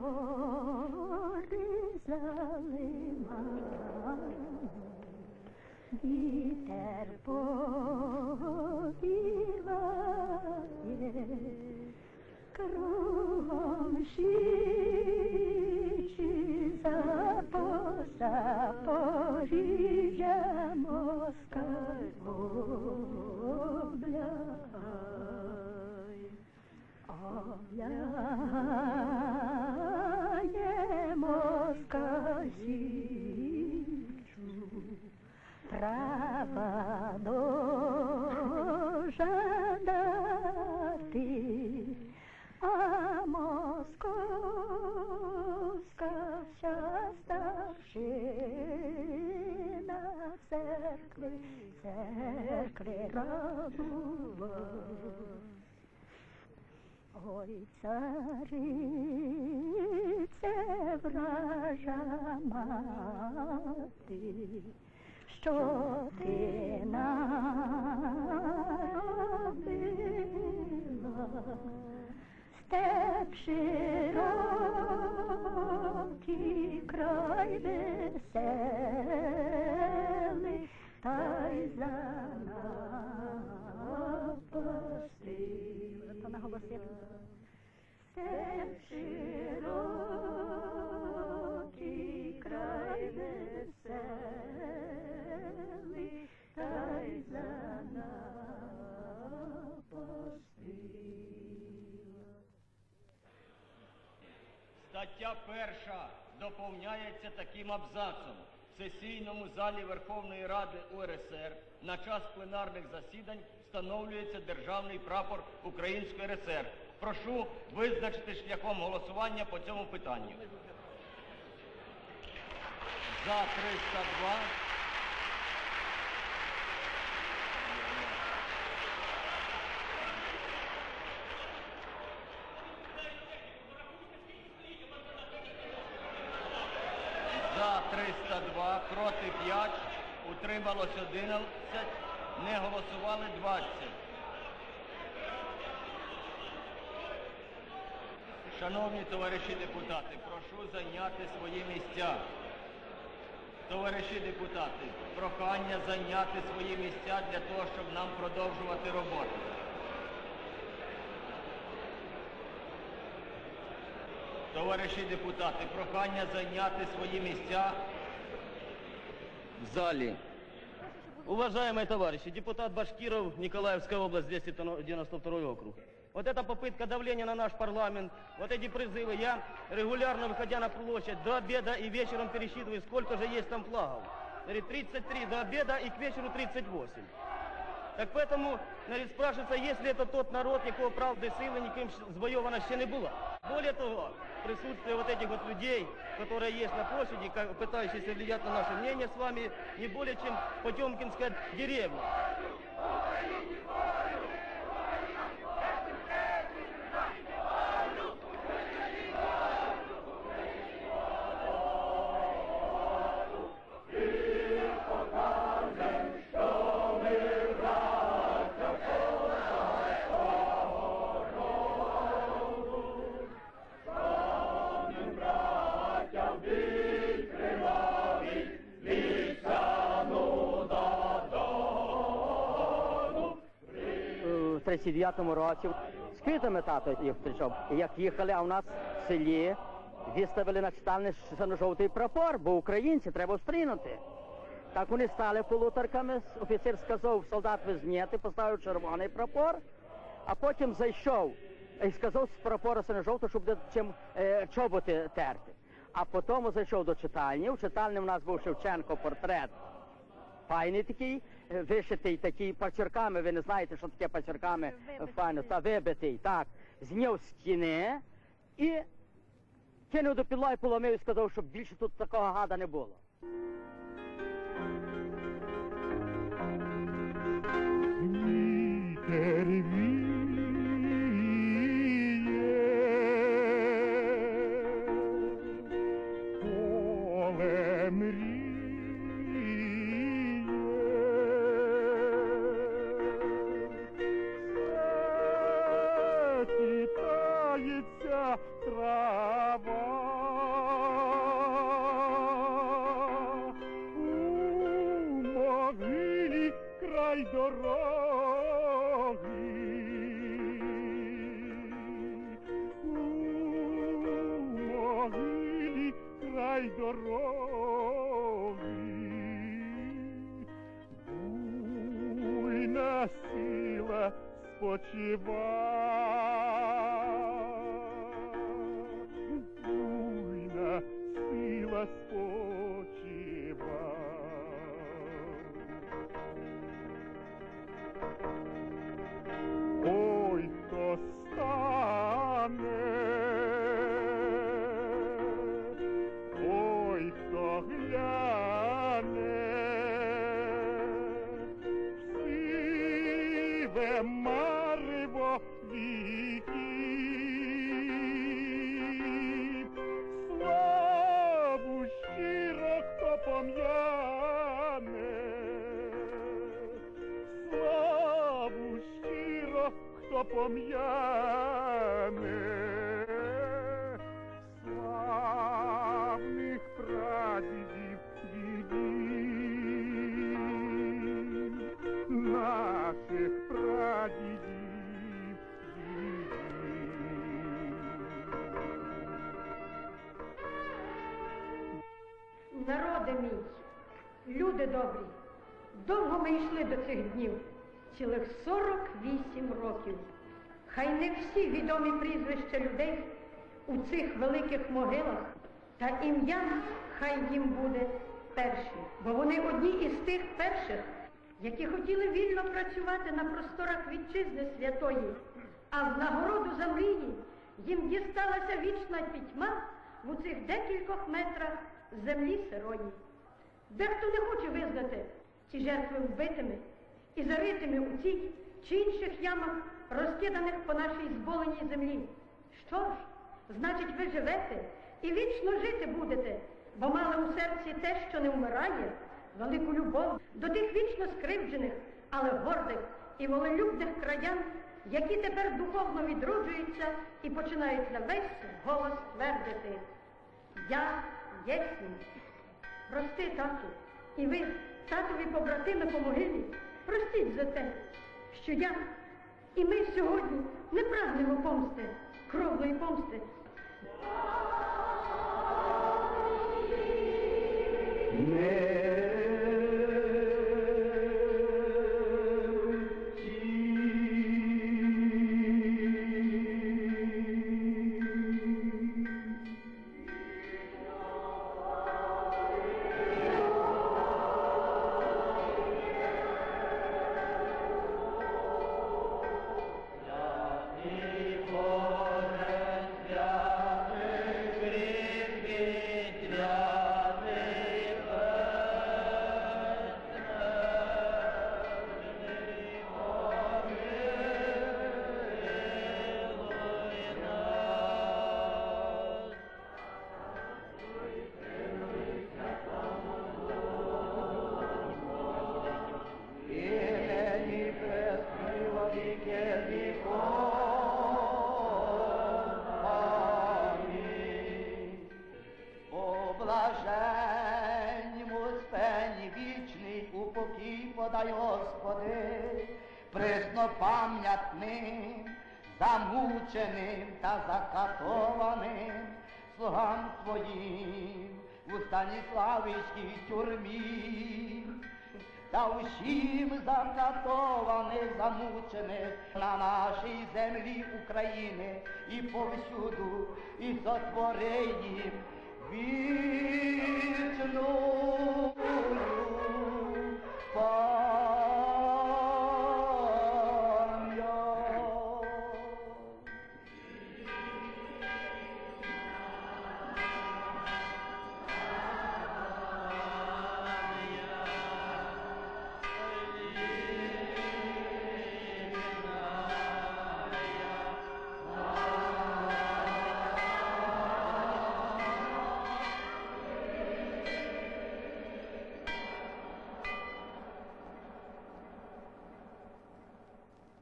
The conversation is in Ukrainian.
Гори залимали, вітер повіває, кругом січі запоса Поріжжя москаль обляй. Обляє москаль січу, Права ножа дати, а московська вся старшина церкви, церкви рабува. Ой, царице вража мати, що ти наробила? Степ широкий, край веселий, та й за напасти. То наголосити. Степ широкий, край веселий, та й за напасти. Стаття перша доповняється таким абзацом. В сесійному залі Верховної Ради УРСР на час пленарних засідань встановлюється державний прапор Української РСР. Прошу визначити шляхом голосування по цьому питанню. За 302. За 302, проти 5, утрималось 11, не голосували 20. Шановні товариші депутати, прошу зайняти свої місця. Товариші депутати, прохання зайняти свої місця для того, щоб нам продовжувати роботу. Товариші депутати, прохання зайняти свої місця в залі. Уважаемые товарищи, депутат Башкиров, Николаевская область, 292 округ. Вот эта попытка давления на наш парламент, вот эти призывы, я регулярно, выходя на площадь, до обеда и вечером пересчитываю, сколько же есть там флагов. Говорит, 33 до обеда и к вечеру 38. Так поэтому, значить, спрашивается, есть ли это тот народ, якого правди сили ніким щ- звойована ще не була. Более того, присутствие вот этих вот людей, которые есть на площади, как- пытающиеся влиять на наше мнение с вами, не более чем Потемкинская деревня. В 39-му році з квітами тато їх прийшов. Як їхали, а у нас в селі виставили на читальний синьо-жовтий прапор, бо українці треба встрінути. Так вони стали полуторками, офіцер сказав, солдат візьмете, поставив червоний прапор, а потім зайшов і сказав з прапора синьо-жовтого, щоб чим е, чоботи терти. А потім зайшов до читальні. В читальні в нас був Шевченко портрет Файний такий, вишитий такий пачерками, ви не знаєте, що таке пачерками файно, та вибитий, так. Зняв стіни і кинув до підлоги, поломив і сказав, щоб більше тут такого гада не було. Трава. У могилі край дороги. У край дороги. Буйна сила спочива. de marvo δική Σλάβου χείρο χτωπομιάνε Σλάβου χείρο χτωπομιάνε Народи мій, люди добрі, довго ми йшли до цих днів, цілих 48 років. Хай не всі відомі прізвища людей у цих великих могилах, та ім'я хай їм буде перші, бо вони одні із тих перших, які хотіли вільно працювати на просторах вітчизни святої, а в нагороду за мрії їм дісталася вічна пітьма в цих декількох метрах землі сирої. Дехто не хоче визнати ці жертви вбитими і заритими у цій чи інших ямах, розкиданих по нашій зболеній землі. Що ж, значить, ви живете і вічно жити будете, бо мали у серці те, що не вмирає, велику любов до тих вічно скривджених, але гордих і волелюбних краян, які тепер духовно відроджуються і починають на весь голос твердити. Я єсмь. Прости, тату, і ви, татові побратими по могилі, простіть за те, що я і ми сьогодні не прагнемо помсти, кровної помсти. О подай, Господи, преснопам'ятним, замученим та закатованим слугам Твоїм у Станіславівській тюрмі. Та усім закатованих, замучених на нашій землі України і повсюду, і сотвори їм